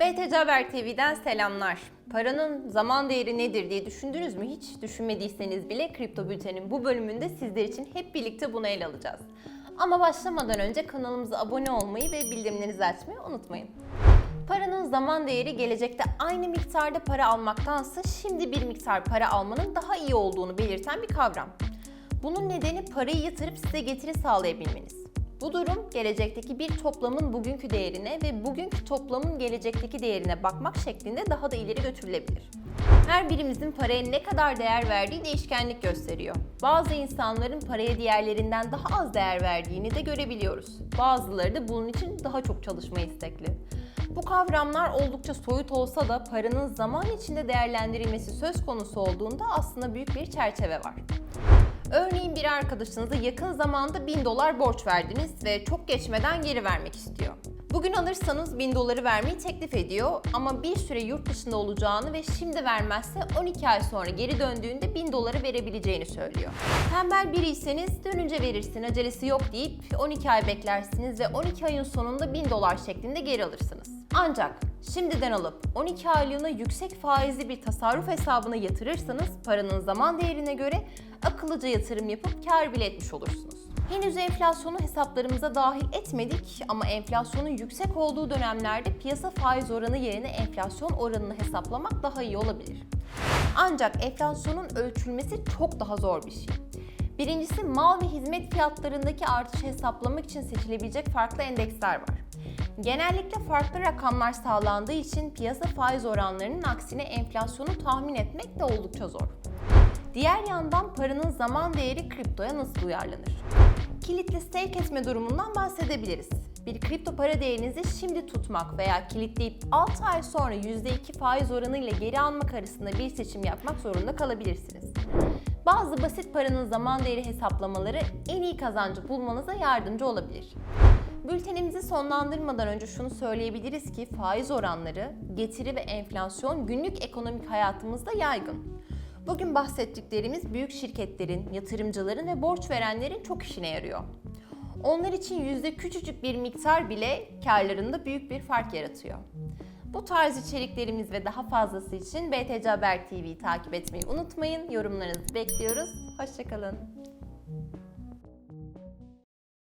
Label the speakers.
Speaker 1: BTC Haber TV'den selamlar. Paranın zaman değeri nedir diye düşündünüz mü? Hiç düşünmediyseniz bile Kripto Bülten'in bu bölümünde sizler için hep birlikte bunu ele alacağız. Ama başlamadan önce kanalımıza abone olmayı ve bildirimlerinizi açmayı unutmayın. Paranın zaman değeri gelecekte aynı miktarda para almaktansa şimdi bir miktar para almanın daha iyi olduğunu belirten bir kavram. Bunun nedeni parayı yatırıp size getiri sağlayabilmeniz. Bu durum gelecekteki bir toplamın bugünkü değerine ve bugünkü toplamın gelecekteki değerine bakmak şeklinde daha da ileri götürülebilir. Her birimizin paraya ne kadar değer verdiği değişkenlik gösteriyor. Bazı insanların paraya diğerlerinden daha az değer verdiğini de görebiliyoruz. Bazıları da bunun için daha çok çalışma istekli. Bu kavramlar oldukça soyut olsa da paranın zaman içinde değerlendirilmesi söz konusu olduğunda aslında büyük bir çerçeve var. Örneğin bir arkadaşınıza yakın zamanda 1000 dolar borç verdiniz ve çok geçmeden geri vermek istiyor. Bugün alırsanız 1000 doları vermeyi teklif ediyor ama bir süre yurt dışında olacağını ve şimdi vermezse 12 ay sonra geri döndüğünde 1000 doları verebileceğini söylüyor. Tembel biriyseniz dönünce verirsin acelesi yok deyip 12 ay beklersiniz ve 12 ayın sonunda 1000 dolar şeklinde geri alırsınız. Ancak şimdiden alıp 12 aylığına yüksek faizli bir tasarruf hesabına yatırırsanız paranın zaman değerine göre akıllıca yatırım yapıp kar bile etmiş olursunuz. Henüz enflasyonu hesaplarımıza dahil etmedik ama enflasyonun yüksek olduğu dönemlerde piyasa faiz oranı yerine enflasyon oranını hesaplamak daha iyi olabilir. Ancak enflasyonun ölçülmesi çok daha zor bir şey. Birincisi mal ve hizmet fiyatlarındaki artışı hesaplamak için seçilebilecek farklı endeksler var. Genellikle farklı rakamlar sağlandığı için piyasa faiz oranlarının aksine enflasyonu tahmin etmek de oldukça zor. Diğer yandan paranın zaman değeri kriptoya nasıl uyarlanır? Kilitli stake etme durumundan bahsedebiliriz. Bir kripto para değerinizi şimdi tutmak veya kilitleyip 6 ay sonra %2 faiz oranıyla geri almak arasında bir seçim yapmak zorunda kalabilirsiniz. Bazı basit paranın zaman değeri hesaplamaları en iyi kazancı bulmanıza yardımcı olabilir. Bültenimizi sonlandırmadan önce şunu söyleyebiliriz ki faiz oranları, getiri ve enflasyon günlük ekonomik hayatımızda yaygın. Bugün bahsettiklerimiz büyük şirketlerin, yatırımcıların ve borç verenlerin çok işine yarıyor. Onlar için yüzde küçücük bir miktar bile karlarında büyük bir fark yaratıyor. Bu tarz içeriklerimiz ve daha fazlası için BTC Haber TV'yi takip etmeyi unutmayın. Yorumlarınızı bekliyoruz. Hoşçakalın.